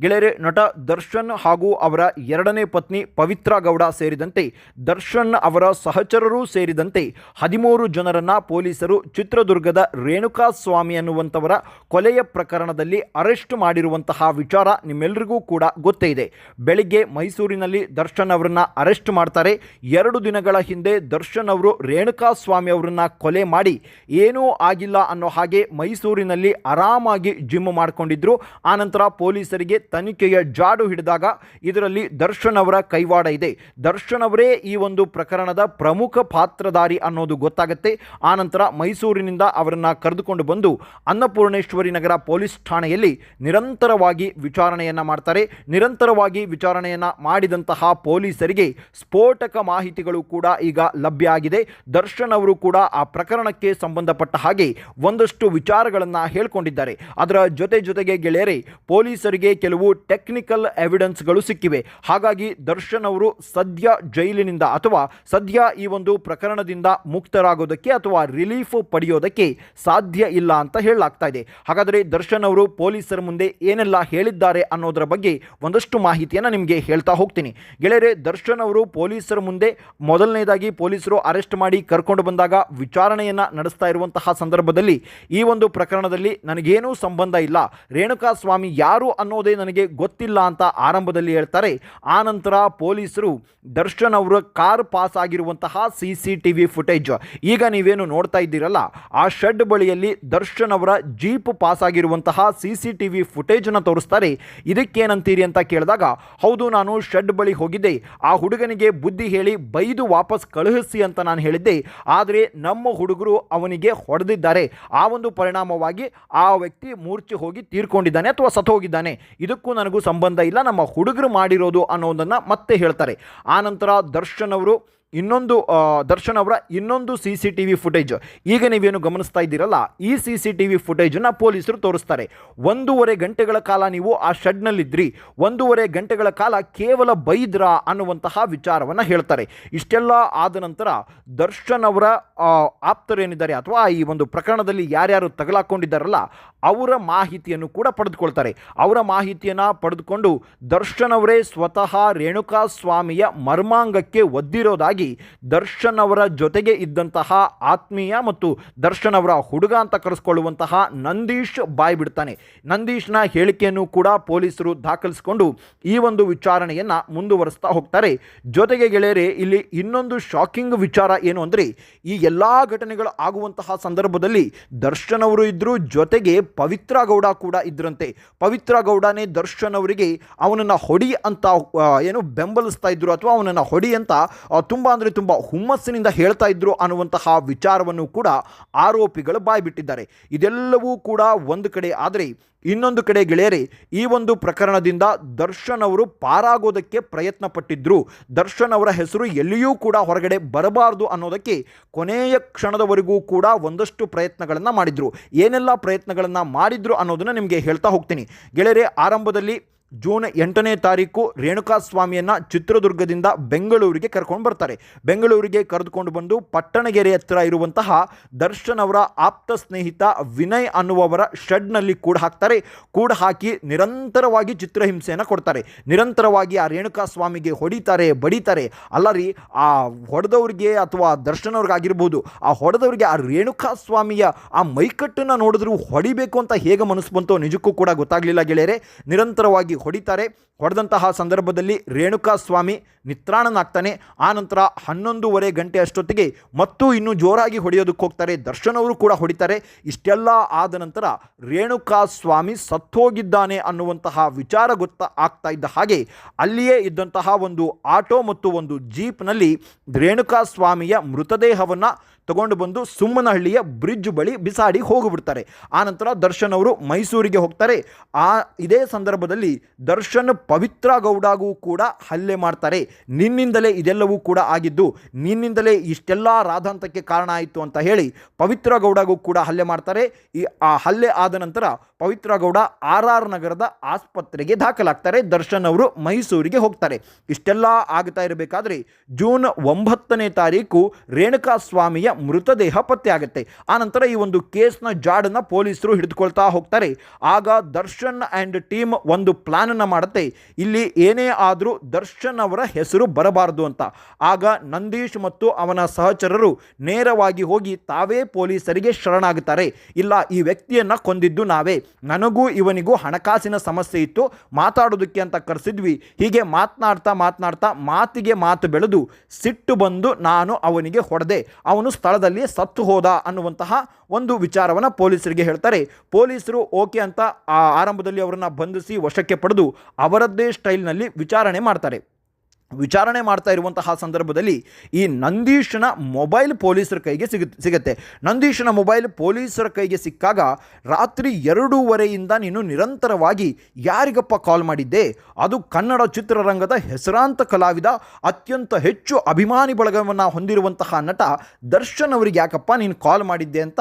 ಗೆಳೆಯರೆ, ನಟ ದರ್ಶನ್ ಹಾಗೂ ಅವರ ಎರಡನೇ ಪತ್ನಿ ಪವಿತ್ರ ಗೌಡ ಸೇರಿದಂತೆ ದರ್ಶನ್ ಅವರ ಸಹಚರರೂ ಸೇರಿದಂತೆ ಹದಿಮೂರು ಜನರನ್ನ ಪೊಲೀಸರು ಚಿತ್ರದುರ್ಗದ ರೇಣುಕಾ ಸ್ವಾಮಿ ಅನ್ನುವಂಥವರ ಕೊಲೆಯ ಪ್ರಕರಣದಲ್ಲಿ ಅರೆಸ್ಟ್ ಮಾಡಿರುವಂತಹ ವಿಚಾರ ನಿಮ್ಮೆಲ್ಲರಿಗೂ ಕೂಡ ಗೊತ್ತೇ ಇದೆ. ಬೆಳಿಗ್ಗೆ ಮೈಸೂರಿನಲ್ಲಿ ದರ್ಶನ್ ಅವರನ್ನ ಅರೆಸ್ಟ್ ಮಾಡ್ತಾರೆ. ಎರಡು ದಿನಗಳ ಹಿಂದೆ ದರ್ಶನ್ ಅವರು ರೇಣುಕಾ ಸ್ವಾಮಿ ಅವರನ್ನ ಕೊಲೆ ಮಾಡಿ ಏನೂ ಆಗಿಲ್ಲ ಅನ್ನೋ ಹಾಗೆ ಮೈಸೂರಿನಲ್ಲಿ ಆರಾಮಾಗಿ ಜಿಮ್ ಮಾಡಿಕೊಂಡಿದ್ರು. ಆನಂತರ ಪೊಲೀಸರಿಗೆ ತನಿಖೆಯ ಜಾಡು ಹಿಡಿದಾಗ ಇದರಲ್ಲಿ ದರ್ಶನ್ ಅವರ ಕೈವಾಡ ಇದೆ. ದರ್ಶನ್ ಅವರೇ ಈ ಒಂದು ಪ್ರಕರಣದ ಪ್ರಮುಖ ಪಾತ್ರಧಾರಿ ಅನ್ನೋದು ಗೊತ್ತಾಗುತ್ತೆ. ಆನಂತರ ಮೈಸೂರಿನಿಂದ ಅವರನ್ನು ಕರೆದುಕೊಂಡು ಬಂದು ಅನ್ನಪೂರ್ಣೇಶ್ವರಿ ನಗರ ಪೊಲೀಸ್ ಠಾಣೆಯಲ್ಲಿ ನಿರಂತರವಾಗಿ ವಿಚಾರಣೆಯನ್ನ ಮಾಡ್ತಾರೆ. ನಿರಂತರವಾಗಿ ವಿಚಾರಣೆಯನ್ನ ಮಾಡಿದಂತಹ ಪೊಲೀಸರಿಗೆ ಸ್ಫೋಟಕ ಮಾಹಿತಿಗಳು ಕೂಡ ಈಗ ಲಭ್ಯ ಆಗಿದೆ. ದರ್ಶನ್ ಅವರು ಕೂಡ ಆ ಪ್ರಕರಣಕ್ಕೆ ಸಂಬಂಧಪಟ್ಟ ಹಾಗೆ ಒಂದಷ್ಟು ವಿಚಾರಗಳನ್ನು ಹೇಳ್ಕೊಂಡಿದ್ದಾರೆ. ಅದರ ಜೊತೆ ಜೊತೆಗೆ ಗೆಳೆಯರೆ, ಪೊಲೀಸರಿಗೆ ಕೆಲವು ಟೆಕ್ನಿಕಲ್ ಎವಿಡೆನ್ಸ್ಗಳು ಸಿಕ್ಕಿವೆ. ಹಾಗಾಗಿ ದರ್ಶನ್ ಅವರು ಸದ್ಯ ಜೈಲಿನಿಂದ ಅಥವಾ ಸದ್ಯ ಈ ಒಂದು ಪ್ರಕರಣದಿಂದ ಮುಕ್ತರಾಗೋದಕ್ಕೆ ಅಥವಾ ರಿಲೀಫ್ ಪಡೆಯೋದಕ್ಕೆ ಸಾಧ್ಯ ಇಲ್ಲ ಅಂತ ಹೇಳಲಾಗ್ತಾ ಇದೆ. ಹಾಗಾದರೆ ದರ್ಶನ್ ಅವರು ಪೊಲೀಸರ ಮುಂದೆ ಏನೆಲ್ಲ ಹೇಳಿದ್ದಾರೆ ಅನ್ನೋದರ ಬಗ್ಗೆ ಒಂದಷ್ಟು ಮಾಹಿತಿಯನ್ನು ನಿಮಗೆ ಹೇಳ್ತಾ ಹೋಗ್ತೀನಿ. ಗೆಳೆಯರೆ, ದರ್ಶನ್ ಅವರು ಪೊಲೀಸರ ಮುಂದೆ ಮೊದಲನೇದಾಗಿ ಪೊಲೀಸರು ಅರೆಸ್ಟ್ ಮಾಡಿ ಕರ್ಕೊಂಡು ಬಂದಾಗ ವಿಚಾರಣೆಯನ್ನು ನಡೆಸ್ತಾ ಇರುವಂತಹ ಸಂದರ್ಭದಲ್ಲಿ ಈ ಒಂದು ಪ್ರಕರಣದಲ್ಲಿ ನನಗೇನೂ ಸಂಬಂಧ ಇಲ್ಲ. ರೇಣುಕಾ ಸ್ವಾಮಿ ಯಾರು ಅನ್ನೋದೇ ನನಗೆ ಗೊತ್ತಿಲ್ಲ ಅಂತ ಆರಂಭದಲ್ಲಿ ಹೇಳ್ತಾರೆ. ಆನಂತರ ಪೊಲೀಸರು ದರ್ಶನ್ ಅವರ ಕಾರ್ ಪಾಸ್ ಆಗಿರುವಂತಹ C C T V footage. ಈಗ ನೀವೇನು ನೋಡ್ತಾ ಇದ್ದೀರಲ್ಲ, ಆ ಶೆಡ್ ಬಳಿಯಲ್ಲಿ ದರ್ಶನ್ ಅವರ ಜೀಪ್ ಪಾಸ್ ಆಗಿರುವಂತಹ ಸಿ ಸಿ ಟಿ ವಿ ಫುಟೇಜನ್ನು ತೋರಿಸ್ತಾರೆ. ಇದಕ್ಕೇನಂತೀರಿ ಅಂತ ಕೇಳಿದಾಗ, ಹೌದು, ನಾನು ಶೆಡ್ ಬಳಿ ಹೋಗಿದ್ದೆ. ಆ ಹುಡುಗನಿಗೆ ಬುದ್ಧಿ ಹೇಳಿ ಬೈದು ವಾಪಸ್ ಕಳುಹಿಸಿ ಅಂತ ನಾನು ಹೇಳಿದ್ದೆ. ಆದರೆ ನಮ್ಮ ಹುಡುಗರು ಅವನಿಗೆ ಹೊಡೆದಿದ್ದಾರೆ. ಆ ಒಂದು ಪರಿಣಾಮವಾಗಿ ಆ ವ್ಯಕ್ತಿ ಮೂರ್ಛೆ ಹೋಗಿ ತೀರ್ಕೊಂಡಿದ್ದಾನೆ ಅಥವಾ ಸತ್ತು ಹೋಗಿದ್ದಾನೆ ಇದಕ್ಕೂ ನನಗೂ ಸಂಬಂಧ ಇಲ್ಲ ನಮ್ಮ ಹುಡುಗರು ಮಾಡಿರೋದು ಅನ್ನೋದನ್ನು ಮತ್ತೆ ಹೇಳ್ತಾರೆ. ಆನಂತರ ದರ್ಶನ್ ಅವರು ಇನ್ನೊಂದು ದರ್ಶನ್ ಅವರ ಇನ್ನೊಂದು C C T V footage ಈಗ ನೀವೇನು ಗಮನಿಸ್ತಾ ಇದ್ದೀರಲ್ಲ, ಈ ಸಿ ಸಿ ಟಿ ವಿ ಫುಟೇಜನ್ನು ಪೊಲೀಸರು ತೋರಿಸ್ತಾರೆ. ಒಂದೂವರೆ ಗಂಟೆಗಳ ಕಾಲ ನೀವು ಆ ಶೆಡ್ನಲ್ಲಿದ್ರಿ. ಒಂದೂವರೆ ಗಂಟೆಗಳ ಕಾಲ ಕೇವಲ ಬೈದ್ರ ಅನ್ನುವಂತಹ ವಿಚಾರವನ್ನು ಹೇಳ್ತಾರೆ. ಇಷ್ಟೆಲ್ಲ ಆದ ನಂತರ ದರ್ಶನ್ ಅವರ ಆಪ್ತರೇನಿದ್ದಾರೆ ಅಥವಾ ಈ ಒಂದು ಪ್ರಕರಣದಲ್ಲಿ ಯಾರ್ಯಾರು ತಗಲಾಕೊಂಡಿದ್ದಾರಲ್ಲ, ಅವರ ಮಾಹಿತಿಯನ್ನು ಕೂಡ ಪಡೆದುಕೊಳ್ತಾರೆ. ಅವರ ಮಾಹಿತಿಯನ್ನು ಪಡೆದುಕೊಂಡು ದರ್ಶನ್ ಅವರೇ ಸ್ವತಃ ರೇಣುಕಾ ಸ್ವಾಮಿಯ ಮರ್ಮಾಂಗಕ್ಕೆ ಒದ್ದಿರೋದಾಗಿ ದರ್ಶನ್ ಅವರ ಜೊತೆಗೆ ಇದ್ದಂತಹ ಆತ್ಮೀಯ ಮತ್ತು ದರ್ಶನ್ ಅವರ ಹುಡುಗ ಅಂತ ಕರೆಸ್ಕೊಳ್ಳುವಂತಹ ನಂದೀಶ್ ಬಾಯ್ ಬಿಡ್ತಾನೆ. ನಂದೀಶ್ನ ಹೇಳಿಕೆಯನ್ನು ಕೂಡ ಪೊಲೀಸರು ದಾಖಲಿಸಿಕೊಂಡು ಈ ಒಂದು ವಿಚಾರಣೆಯನ್ನು ಮುಂದುವರಿಸ್ತಾ ಹೋಗ್ತಾರೆ. ಜೊತೆಗೆ ಗೆಳೆಯರೆ, ಇಲ್ಲಿ ಇನ್ನೊಂದು ಶಾಕಿಂಗ್ ವಿಚಾರ ಏನು ಅಂದರೆ, ಈ ಎಲ್ಲ ಘಟನೆಗಳು ಆಗುವಂತಹ ಸಂದರ್ಭದಲ್ಲಿ ದರ್ಶನ್ ಅವರು ಇದ್ದರು ಜೊತೆಗೆ ಪವಿತ್ರ ಗೌಡ ಕೂಡ ಇದ್ರಂತೆ. ಪವಿತ್ರ ಗೌಡನೇ ದರ್ಶನ್ ಅವರಿಗೆ ಅವನನ್ನು ಹೊಡಿ ಅಂತ ಏನು ಬೆಂಬಲಿಸ್ತಾ ಇದ್ರು ಅಥವಾ ಅವನನ್ನು ಹೊಡಿ ಅಂತ ತುಂಬ ಅಂದರೆ ತುಂಬ ಹುಮ್ಮಸ್ಸಿನಿಂದ ಹೇಳ್ತಾ ಇದ್ರು ಅನ್ನುವಂತಹ ವಿಚಾರವನ್ನು ಕೂಡ ಆರೋಪಿಗಳು ಬಾಯ್ಬಿಟ್ಟಿದ್ದಾರೆ. ಇದೆಲ್ಲವೂ ಕೂಡ ಒಂದು ಕಡೆ ಆದರೆ ಇನ್ನೊಂದು ಕಡೆ ಗೆಳೆಯರೇ, ಈ ಒಂದು ಪ್ರಕರಣದಿಂದ ದರ್ಶನ್ ಅವರು ಪಾರಾಗೋದಕ್ಕೆ ಪ್ರಯತ್ನ ಪಟ್ಟಿದ್ರು ದರ್ಶನ್ ಅವರ ಹೆಸರು ಎಲ್ಲಿಯೂ ಕೂಡ ಹೊರಗಡೆ ಬರಬಾರದು ಅನ್ನೋದಕ್ಕೆ ಕೊನೆಯ ಕ್ಷಣದವರೆಗೂ ಕೂಡ ಒಂದಷ್ಟು ಪ್ರಯತ್ನಗಳನ್ನು ಮಾಡಿದ್ರು. ಏನೆಲ್ಲ ಪ್ರಯತ್ನಗಳನ್ನು ಮಾಡಿದ್ರು ಅನ್ನೋದನ್ನು ನಿಮಗೆ ಹೇಳ್ತಾ ಹೋಗ್ತೀನಿ. ಗೆಳೆಯರೆ, ಆರಂಭದಲ್ಲಿ ಜೂನ್ ಎಂಟನೇ ತಾರೀಕು ರೇಣುಕಾ ಸ್ವಾಮಿಯನ್ನು ಚಿತ್ರದುರ್ಗದಿಂದ ಬೆಂಗಳೂರಿಗೆ ಕರ್ಕೊಂಡು ಬರ್ತಾರೆ. ಬೆಂಗಳೂರಿಗೆ ಕರೆದುಕೊಂಡು ಬಂದು ಪಟ್ಟಣಗೆರೆ ಹತ್ತಿರ ಇರುವಂತಹ ದರ್ಶನ್ ಅವರ ಆಪ್ತ ಸ್ನೇಹಿತ ವಿನಯ್ ಅನ್ನುವವರ ಶೆಡ್ನಲ್ಲಿ ಕೂಡ ಹಾಕ್ತಾರೆ. ಕೂಡ ಹಾಕಿ ನಿರಂತರವಾಗಿ ಚಿತ್ರಹಿಂಸೆಯನ್ನು ಕೊಡ್ತಾರೆ. ನಿರಂತರವಾಗಿ ಆ ರೇಣುಕಾ ಸ್ವಾಮಿಗೆ ಹೊಡಿತಾರೆ, ಬಡಿತಾರೆ. ಅಲ್ಲ ರೀ ಆ ಹೊಡೆದವ್ರಿಗೆ ಅಥವಾ ದರ್ಶನ್ ಅವ್ರಿಗಾಗಿರ್ಬೋದು ಆ ಹೊಡೆದವ್ರಿಗೆ ಆ ರೇಣುಕಾ ಸ್ವಾಮಿಯ ಆ ಮೈಕಟ್ಟನ್ನು ನೋಡಿದ್ರು ಹೊಡಿಬೇಕು ಅಂತ ಹೇಗೆ ಮನಸ್ಸು ಬಂತೋ ನಿಜಕ್ಕೂ ಕೂಡ ಗೊತ್ತಾಗಲಿಲ್ಲ ಗೆಳೆಯರೆ. ನಿರಂತರವಾಗಿ ಹೊಡಿತಾರೆ. ಹೊಡೆದಂತಹ ಸಂದರ್ಭದಲ್ಲಿ ರೇಣುಕಾ ಸ್ವಾಮಿ ನಿತ್ರಾಣನಾಗ್ತಾನೆ. ಆನಂತರ ಹನ್ನೊಂದೂವರೆ ಗಂಟೆ ಅಷ್ಟೊತ್ತಿಗೆ ಮತ್ತು ಇನ್ನೂ ಜೋರಾಗಿ ಹೊಡೆಯೋದಕ್ಕೆ ಹೋಗ್ತಾರೆ. ದರ್ಶನ್ ಕೂಡ ಹೊಡಿತಾರೆ. ಇಷ್ಟೆಲ್ಲ ಆದ ನಂತರ ರೇಣುಕಾ ಸ್ವಾಮಿ ಸತ್ತೋಗಿದ್ದಾನೆ ಅನ್ನುವಂತಹ ವಿಚಾರ ಗೊತ್ತ ಆಗ್ತಾ ಇದ್ದ ಹಾಗೆ ಅಲ್ಲಿಯೇ ಇದ್ದಂತಹ ಒಂದು ಆಟೋ ಮತ್ತು ಒಂದು ಜೀಪ್ನಲ್ಲಿ ರೇಣುಕಾ ಸ್ವಾಮಿಯ ಮೃತದೇಹವನ್ನು ತಗೊಂಡು ಬಂದು ಸುಮ್ಮನಹಳ್ಳಿಯ ಬ್ರಿಡ್ಜ್ ಬಳಿ ಬಿಸಾಡಿ ಹೋಗಿಬಿಡ್ತಾರೆ. ಆನಂತರ ದರ್ಶನ್ ಅವರು ಮೈಸೂರಿಗೆ ಹೋಗ್ತಾರೆ. ಆ ಇದೇ ಸಂದರ್ಭದಲ್ಲಿ ದರ್ಶನ್ ಪವಿತ್ರ ಗೌಡಗೂ ಕೂಡ ಹಲ್ಲೆ ಮಾಡ್ತಾರೆ. ನಿನ್ನಿಂದಲೇ ಇದೆಲ್ಲವೂ ಕೂಡ ಆಗಿದ್ದು, ನಿನ್ನಿಂದಲೇ ಇಷ್ಟೆಲ್ಲ ರಾಧಾಂತಕ್ಕೆ ಕಾರಣ ಆಯಿತು ಅಂತ ಹೇಳಿ ಪವಿತ್ರ ಗೌಡಗೂ ಕೂಡ ಹಲ್ಲೆ ಮಾಡ್ತಾರೆ. ಈ ಆ ಹಲ್ಲೆ ಆದ ನಂತರ ಪವಿತ್ರ ಗೌಡ ಆರ್ ಆರ್ ನಗರದ ಆಸ್ಪತ್ರೆಗೆ ದಾಖಲಾಗ್ತಾರೆ. ದರ್ಶನ್ ಅವರು ಮೈಸೂರಿಗೆ ಹೋಗ್ತಾರೆ. ಇಷ್ಟೆಲ್ಲ ಆಗ್ತಾ ಇರಬೇಕಾದ್ರೆ ಜೂನ್ ಒಂಬತ್ತನೇ ತಾರೀಕು ರೇಣುಕಾ ಸ್ವಾಮಿಯ ಮೃತದೇಹ ಪತ್ತೆ ಆಗುತ್ತೆ ಆನಂತರ ಈ ಒಂದು ಕೇಸ್ನ ಜಾಡನ್ನು ಪೊಲೀಸರು ಹಿಡಿದುಕೊಳ್ತಾ ಹೋಗ್ತಾರೆ. ಆಗ ದರ್ಶನ್ ಆ್ಯಂಡ್ ಟೀಮ್ ಒಂದು ಪ್ಲಾನನ್ನು ಮಾಡುತ್ತೆ. ಇಲ್ಲಿ ಏನೇ ಆದರೂ ದರ್ಶನ್ ಅವರ ಹೆಸರು ಬರಬಾರದು ಅಂತ. ಆಗ ನಂದೀಶ್ ಮತ್ತು ಅವನ ಸಹಚರರು ನೇರವಾಗಿ ಹೋಗಿ ತಾವೇ ಪೊಲೀಸರಿಗೆ ಶರಣಾಗುತ್ತಾರೆ. ಇಲ್ಲ, ಈ ವ್ಯಕ್ತಿಯನ್ನು ಕೊಂದಿದ್ದು ನಾವೇ. ನನಗೂ ಇವನಿಗೂ ಹಣಕಾಸಿನ ಸಮಸ್ಯೆ ಇತ್ತು. ಮಾತಾಡೋದಕ್ಕೆ ಅಂತ ಕರೆಸಿದ್ವಿ. ಹೀಗೆ ಮಾತನಾಡ್ತಾ ಮಾತನಾಡ್ತಾ ಮಾತಿಗೆ ಮಾತು ಬೆಳೆದು ಸಿಟ್ಟು ಬಂದು ನಾನು ಅವನಿಗೆ ಹೊಡೆದೆ. ಅವನು ಸ್ಥಳದಲ್ಲಿ ಸತ್ತು ಹೋದ ಅನ್ನುವಂತಹ ಒಂದು ವಿಚಾರವನ್ನು ಪೊಲೀಸರಿಗೆ ಹೇಳ್ತಾರೆ. ಪೊಲೀಸರು ಓಕೆ ಅಂತ ಆರಂಭದಲ್ಲಿ ಅವರನ್ನು ಬಂಧಿಸಿ ವಶಕ್ಕೆ ಪಡೆದು ಅವರದ್ದೇ ಸ್ಟೈಲ್ನಲ್ಲಿ ವಿಚಾರಣೆ ಮಾಡ್ತಾರೆ. ವಿಚಾರಣೆ ಮಾಡ್ತಾ ಇರುವಂತಹ ಸಂದರ್ಭದಲ್ಲಿ ಈ ನಂದೀಶನ ಮೊಬೈಲ್ ಪೊಲೀಸರ ಕೈಗೆ ಸಿಗ, ಸಿಗುತ್ತೆ. ನಂದೀಶನ ಮೊಬೈಲ್ ಪೊಲೀಸರ ಕೈಗೆ ಸಿಕ್ಕಾಗ ರಾತ್ರಿ ಎರಡೂವರೆಯಿಂದ ನೀನು ನಿರಂತರವಾಗಿ ಯಾರಿಗಪ್ಪ ಕಾಲ್ ಮಾಡಿದ್ದೆ? ಅದು ಕನ್ನಡ ಚಿತ್ರರಂಗದ ಹೆಸರಾಂತ ಕಲಾವಿದ, ಅತ್ಯಂತ ಹೆಚ್ಚು ಅಭಿಮಾನಿ ಬಳಗವನ್ನು ಹೊಂದಿರುವಂತಹ ನಟ ದರ್ಶನ್ ಅವರಿಗೆ ಯಾಕಪ್ಪ ನೀನು ಕಾಲ್ ಮಾಡಿದ್ದೆ ಅಂತ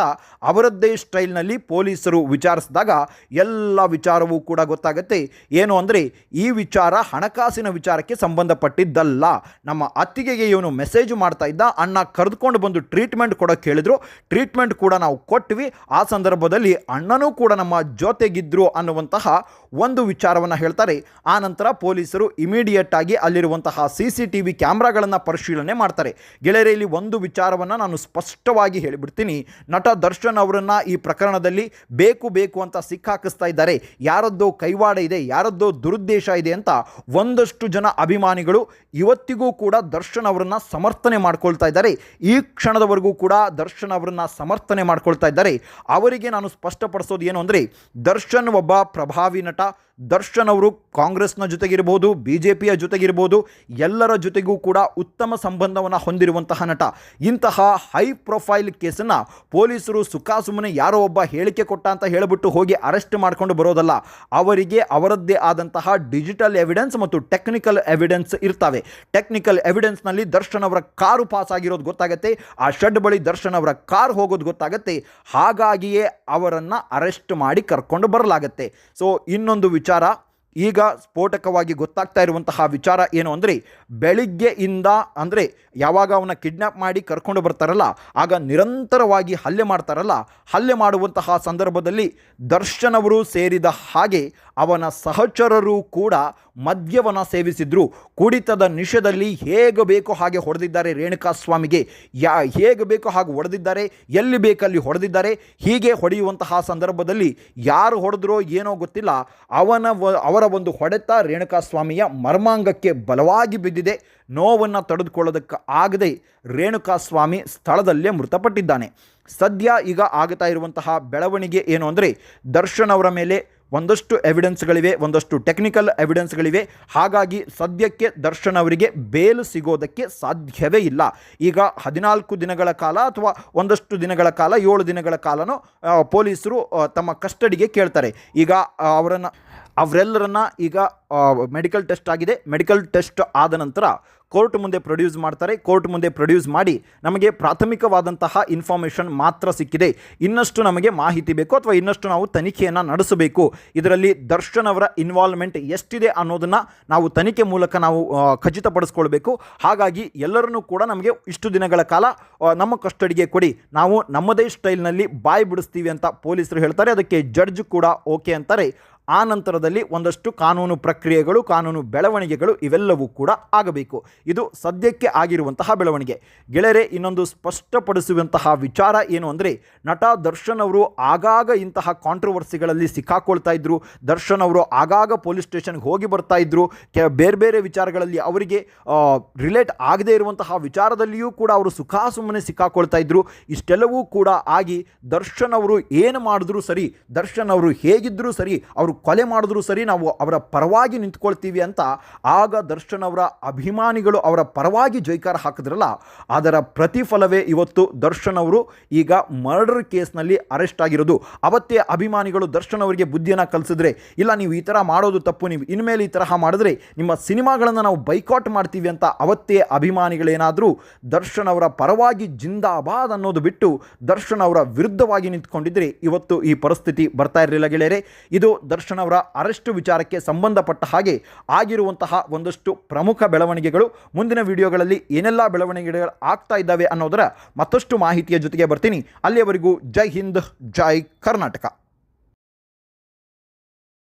ಅವರದ್ದೇ ಸ್ಟೈಲ್ನಲ್ಲಿ ಪೊಲೀಸರು ವಿಚಾರಿಸಿದಾಗ ಎಲ್ಲ ವಿಚಾರವೂ ಕೂಡ ಗೊತ್ತಾಗುತ್ತೆ. ಏನು ಅಂದರೆ ಈ ವಿಚಾರ ಹಣಕಾಸಿನ ವಿಚಾರಕ್ಕೆ ಸಂಬಂಧಪಟ್ಟಿದ್ದಲ್ಲ ನಮ್ಮ ಅತ್ತಿಗೆಗೆ ಇವನು ಮೆಸೇಜ್ ಮಾಡ್ತಾ ಇದ್ದ. ಅಣ್ಣ ಕರೆದುಕೊಂಡು ಬಂದು ಟ್ರೀಟ್ಮೆಂಟ್ ಕೊಡೋಕೆ ಹೇಳಿದ್ರು. ಟ್ರೀಟ್ಮೆಂಟ್ ಕೂಡ ನಾವು ಕೊಟ್ವಿ. ಆ ಸಂದರ್ಭದಲ್ಲಿ ಅಣ್ಣನೂ ಕೂಡ ನಮ್ಮ ಜೊತೆಗಿದ್ರು ಅನ್ನುವಂತಹ ಒಂದು ವಿಚಾರವನ್ನು ಹೇಳ್ತಾರೆ. ಆ ನಂತರ ಪೊಲೀಸರು ಇಮಿಡಿಯೇಟ್ ಆಗಿ ಅಲ್ಲಿರುವಂತಹ ಸಿ ಸಿ ಟಿ ವಿ ಕ್ಯಾಮ್ರಾಗಳನ್ನು ಪರಿಶೀಲನೆ ಮಾಡ್ತಾರೆ. ಗೆಳೆಯರೆಯಲ್ಲಿ ಒಂದು ವಿಚಾರವನ್ನು ನಾನು ಸ್ಪಷ್ಟವಾಗಿ ಹೇಳಿಬಿಡ್ತೀನಿ. ನಟ ದರ್ಶನ್ ಅವರನ್ನು ಈ ಪ್ರಕರಣದಲ್ಲಿ ಬೇಕು ಬೇಕು ಅಂತ ಸಿಕ್ಕಾಕಿಸ್ತಾ ಇದ್ದಾರೆ. ಯಾರದ್ದೋ ಕೈವಾಡ ಇದೆ, ಯಾರದ್ದೋ ದುರುದ್ದೇಶ ಇದೆ ಅಂತ ಒಂದಷ್ಟು ಜನ ಅಭಿಮಾನಿಗಳು ಇವತ್ತಿಗೂ ಕೂಡ ದರ್ಶನ್ ಅವರನ್ನು ಸಮರ್ಥನೆ ಮಾಡ್ಕೊಳ್ತಾ ಇದ್ದಾರೆ. ಈ ಕ್ಷಣದವರೆಗೂ ಕೂಡ ದರ್ಶನ್ ಅವರನ್ನು ಸಮರ್ಥನೆ ಮಾಡ್ಕೊಳ್ತಾ ಇದ್ದಾರೆ. ಅವರಿಗೆ ನಾನು ಸ್ಪಷ್ಟಪಡಿಸೋದು ಏನು ಅಂದರೆ, ದರ್ಶನ್ ಒಬ್ಬ ಪ್ರಭಾವಿ ನಟ. ದರ್ಶನ್ ಅವರು ಕಾಂಗ್ರೆಸ್ನ ಜೊತೆಗಿರ್ಬೋದು ಬಿ ಜೆ ಪಿಯ ಜೊತೆಗಿರ್ಬೋದು, ಎಲ್ಲರ ಜೊತೆಗೂ ಕೂಡ ಉತ್ತಮ ಸಂಬಂಧವನ್ನು ಹೊಂದಿರುವಂತಹ ನಟ. ಇಂತಹ ಹೈ ಪ್ರೊಫೈಲ್ ಕೇಸನ್ನು ಪೊಲೀಸರು ಸುಖಾಸುಮ್ಮನೆ ಯಾರೋ ಒಬ್ಬ ಹೇಳಿಕೆ ಕೊಟ್ಟ ಅಂತ ಹೇಳಿಬಿಟ್ಟು ಹೋಗಿ ಅರೆಸ್ಟ್ ಮಾಡ್ಕೊಂಡು ಬರೋದಲ್ಲ, ಅವರಿಗೆ ಅವರದ್ದೇ ಆದಂತಹ ಡಿಜಿಟಲ್ ಎವಿಡೆನ್ಸ್ ಮತ್ತು ಟೆಕ್ನಿಕಲ್ ಎವಿಡೆನ್ಸ್ ಇರ್ತವೆ ಟೆಕ್ನಿಕಲ್ ಎವಿಡೆನ್ಸ್ನಲ್ಲಿ ದರ್ಶನ್ ಅವರ ಕಾರು ಪಾಸ್ ಆಗಿರೋದು ಗೊತ್ತಾಗುತ್ತೆ. ಆ ಶೆಡ್ ಬಳಿ ದರ್ಶನ್ ಅವರ ಕಾರ್ ಹೋಗೋದು ಗೊತ್ತಾಗುತ್ತೆ. ಹಾಗಾಗಿಯೇ ಅವರನ್ನು ಅರೆಸ್ಟ್ ಮಾಡಿ ಕರ್ಕೊಂಡು ಬರಲಾಗತ್ತೆ. ಸೊ ಇನ್ನೊಂದು ವಿಚಾರ. ಈಗ ಸ್ಫೋಟಕವಾಗಿ ಗೊತ್ತಾಗ್ತಾ ಇರುವಂತಹ ವಿಚಾರ ಏನು ಅಂದರೆ, ಬೆಳಿಗ್ಗೆಯಿಂದ ಅಂದರೆ ಯಾವಾಗ ಅವನ ಕಿಡ್ನ್ಯಾಪ್ ಮಾಡಿ ಕರ್ಕೊಂಡು ಬರ್ತಾರಲ್ಲ, ಆಗ ನಿರಂತರವಾಗಿ ಹಲ್ಲೆ ಮಾಡ್ತಾರಲ್ಲ, ಹಲ್ಲೆ ಮಾಡುವಂತಹ ಸಂದರ್ಭದಲ್ಲಿ ದರ್ಶನವರು ಸೇರಿದ ಹಾಗೆ ಅವನ ಸಹಚರರು ಕೂಡ ಮದ್ಯವನ್ನು ಸೇವಿಸಿದ್ರು. ಕುಡಿತದ ನಿಷದಲ್ಲಿ ಹೇಗೆ ಬೇಕೋ ಹಾಗೆ ಹೊಡೆದಿದ್ದಾರೆ ರೇಣುಕಾ ಸ್ವಾಮಿಗೆ ಯಾ, ಹೇಗೆ ಬೇಕೋ ಹಾಗೆ ಹೊಡೆದಿದ್ದಾರೆ, ಎಲ್ಲಿ ಬೇಕಲ್ಲಿ ಹೊಡೆದಿದ್ದಾರೆ, ಹೀಗೆ ಹೊಡೆಯುವಂತಹ ಸಂದರ್ಭದಲ್ಲಿ ಯಾರು ಹೊಡೆದ್ರೋ ಏನೋ ಗೊತ್ತಿಲ್ಲ. ಅವನ ಅವರ ಒಂದು ಹೊಡೆತ ರೇಣುಕಾ ಸ್ವಾಮಿಯ ಮರ್ಮಾಂಗಕ್ಕೆ ಬಲವಾಗಿ ಬಿದ್ದಿದೆ. ನೋವನ್ನು ತಡೆದುಕೊಳ್ಳೋದಕ್ಕೆ ಆಗದೆ ರೇಣುಕಾ ಸ್ವಾಮಿ ಸ್ಥಳದಲ್ಲೇ ಮೃತಪಟ್ಟಿದ್ದಾನೆ. ಸದ್ಯ ಈಗ ಆಗ್ತಾ ಇರುವಂತಹ ಬೆಳವಣಿಗೆ ಏನು ಅಂದರೆ ದರ್ಶನ್ ಅವರ ಮೇಲೆ ಒಂದಷ್ಟು ಎವಿಡೆನ್ಸ್ಗಳಿವೆ ಒಂದಷ್ಟು ಟೆಕ್ನಿಕಲ್ ಎವಿಡೆನ್ಸ್ಗಳಿವೆ ಹಾಗಾಗಿ ಸದ್ಯಕ್ಕೆ ದರ್ಶನ್ ಅವರಿಗೆ ಬೇಲು ಸಿಗೋದಕ್ಕೆ ಸಾಧ್ಯವೇ ಇಲ್ಲ. ಈಗ ಹದಿನಾಲ್ಕು ದಿನಗಳ ಕಾಲ ಅಥವಾ ಒಂದಷ್ಟು ದಿನಗಳ ಕಾಲ, ಏಳು ದಿನಗಳ ಕಾಲನೂ ಪೊಲೀಸರು ತಮ್ಮ ಕಸ್ಟಡಿಗೆ ಕೇಳ್ತಾರೆ. ಈಗ ಅವರನ್ನು, ಅವರೆಲ್ಲರನ್ನ ಈಗ ಮೆಡಿಕಲ್ ಟೆಸ್ಟ್ ಆಗಿದೆ. ಮೆಡಿಕಲ್ ಟೆಸ್ಟ್ ಆದ ನಂತರ ಕೋರ್ಟ್ ಮುಂದೆ ಪ್ರೊಡ್ಯೂಸ್ ಮಾಡ್ತಾರೆ, ಕೋರ್ಟ್ ಮುಂದೆ ಪ್ರೊಡ್ಯೂಸ್ ಮಾಡಿ ನಮಗೆ ಪ್ರಾಥಮಿಕವಾದಂತಹ ಇನ್ಫಾರ್ಮೇಷನ್ ಮಾತ್ರ ಸಿಕ್ಕಿದೆ. ಇನ್ನಷ್ಟು ನಮಗೆ ಮಾಹಿತಿ ಬೇಕು ಅಥವಾ ಇನ್ನಷ್ಟು ನಾವು ತನಿಖೆಯನ್ನು ನಡೆಸಬೇಕು. ಇದರಲ್ಲಿ ದರ್ಶನ್ ಅವರ ಇನ್ವಾಲ್ವ್ಮೆಂಟ್ ಎಷ್ಟಿದೆ ಅನ್ನೋದನ್ನು ನಾವು ತನಿಖೆ ಮೂಲಕ ನಾವು ಖಚಿತಪಡಿಸ್ಕೊಳ್ಬೇಕು. ಹಾಗಾಗಿ ಎಲ್ಲರನ್ನೂ ಕೂಡ ನಮಗೆ ಇಷ್ಟು ದಿನಗಳ ಕಾಲ ನಮ್ಮ ಕಸ್ಟಡಿಗೆ ಕೊಡಿ. ನಾವು ನಮ್ಮದೇ ಸ್ಟೈಲ್ನಲ್ಲಿ ಬಾಯಿ ಬಿಡಿಸ್ತೀವಿ ಅಂತ ಪೊಲೀಸರು ಹೇಳ್ತಾರೆ. ಅದಕ್ಕೆ ಜಡ್ಜ್ ಕೂಡ ಓಕೆ ಅಂತಾರೆ. ಆ ನಂತರದಲ್ಲಿ ಒಂದಷ್ಟು ಕಾನೂನು ಪ್ರಕ್ರಿಯೆಗಳು, ಕಾನೂನು ಬೆಳವಣಿಗೆಗಳು ಇವೆಲ್ಲವೂ ಕೂಡ ಆಗಬೇಕು. ಇದು ಸದ್ಯಕ್ಕೆ ಆಗಿರುವಂತಹ ಬೆಳವಣಿಗೆ. ಗೆಳೆಯರೆ, ಇನ್ನೊಂದು ಸ್ಪಷ್ಟಪಡಿಸುವಂತಹ ವಿಚಾರ ಏನು ಅಂದರೆ, ನಟ ದರ್ಶನ್ ಅವರು ಆಗಾಗ ಇಂತಹ ಕಾಂಟ್ರವರ್ಸಿಗಳಲ್ಲಿ ಸಿಕ್ಕಾಕೊಳ್ತಾ ಇದ್ರು. ದರ್ಶನ್ ಅವರು ಆಗಾಗ ಪೊಲೀಸ್ ಸ್ಟೇಷನ್ಗೆ ಹೋಗಿ ಬರ್ತಾ ಇದ್ರು. ಕೆ, ಬೇರೆ ಬೇರೆ ವಿಚಾರಗಳಲ್ಲಿ ಅವರಿಗೆ ರಿಲೇಟ್ ಆಗದೇ ಇರುವಂತಹ ವಿಚಾರದಲ್ಲಿಯೂ ಕೂಡ ಅವರು ಸುಖ ಸುಮ್ಮನೆ ಸಿಕ್ಕಾಕೊಳ್ತಾ ಇದ್ರು. ಇಷ್ಟೆಲ್ಲವೂ ಕೂಡ ಆಗಿ ದರ್ಶನ್ ಅವರು ಏನು ಮಾಡಿದ್ರು ಸರಿ, ದರ್ಶನ್ ಅವರು ಹೇಗಿದ್ದರೂ ಸರಿ, ಅವರು ಕೊಲೆ ಮಾಡಿದ್ರು ಸರಿ ನಾವು ಅವರ ಪರವಾಗಿ ನಿಂತ್ಕೊಳ್ತೀವಿ ಅಂತ ಆಗ ದರ್ಶನ್ ಅವರ ಅಭಿಮಾನಿಗಳು ಅವರ ಪರವಾಗಿ ಜೈಕಾರ ಹಾಕಿದ್ರಲ್ಲ, ಅದರ ಪ್ರತಿಫಲವೇ ಇವತ್ತು ದರ್ಶನ್ ಅವರು ಈಗ ಮರ್ಡರ್ ಕೇಸ್ನಲ್ಲಿ ಅರೆಸ್ಟ್ ಆಗಿರೋದು. ಅವತ್ತೇ ಅಭಿಮಾನಿಗಳು ದರ್ಶನ್ ಅವರಿಗೆ ಬುದ್ಧಿಯನ್ನು ಕಲಿಸಿದ್ರೆ, ಇಲ್ಲ ನೀವು ಈ ಥರ ಮಾಡೋದು ತಪ್ಪು, ನೀವು ಇನ್ಮೇಲೆ ಈ ತರಹ ಮಾಡಿದ್ರೆ ನಿಮ್ಮ ಸಿನಿಮಾಗಳನ್ನು ನಾವು ಬೈಕಾಟ್ ಮಾಡ್ತೀವಿ ಅಂತ ಅವತ್ತೇ ಅಭಿಮಾನಿಗಳೇನಾದರೂ ದರ್ಶನ್ ಅವರ ಪರವಾಗಿ ಜಿಂದಾಬಾದ್ ಅನ್ನೋದು ಬಿಟ್ಟು ದರ್ಶನ್ ಅವರ ವಿರುದ್ಧವಾಗಿ ನಿಂತ್ಕೊಂಡಿದ್ರೆ ಇವತ್ತು ಈ ಪರಿಸ್ಥಿತಿ ಬರ್ತಾ ಇರಲಿಲ್ಲ ಗೆಳೆಯರೆ. ಇದು ದರ್ಶನ್ ದರ್ಶನ್ ಅವರ ಅರೆಸ್ಟು ವಿಚಾರಕ್ಕೆ ಸಂಬಂಧಪಟ್ಟ ಹಾಗೆ ಆಗಿರುವಂತಹ ಒಂದಷ್ಟು ಪ್ರಮುಖ ಬೆಳವಣಿಗೆಗಳು. ಮುಂದಿನ ವಿಡಿಯೋಗಳಲ್ಲಿ ಏನೆಲ್ಲ ಬೆಳವಣಿಗೆಗಳು ಆಗ್ತಾ ಇದ್ದಾವೆ ಅನ್ನೋದರ ಮತ್ತಷ್ಟು ಮಾಹಿತಿಯ ಜೊತೆಗೆ ಬರ್ತೀನಿ. ಅಲ್ಲಿಯವರೆಗೂ ಜೈ ಹಿಂದ್, ಜೈ ಕರ್ನಾಟಕ.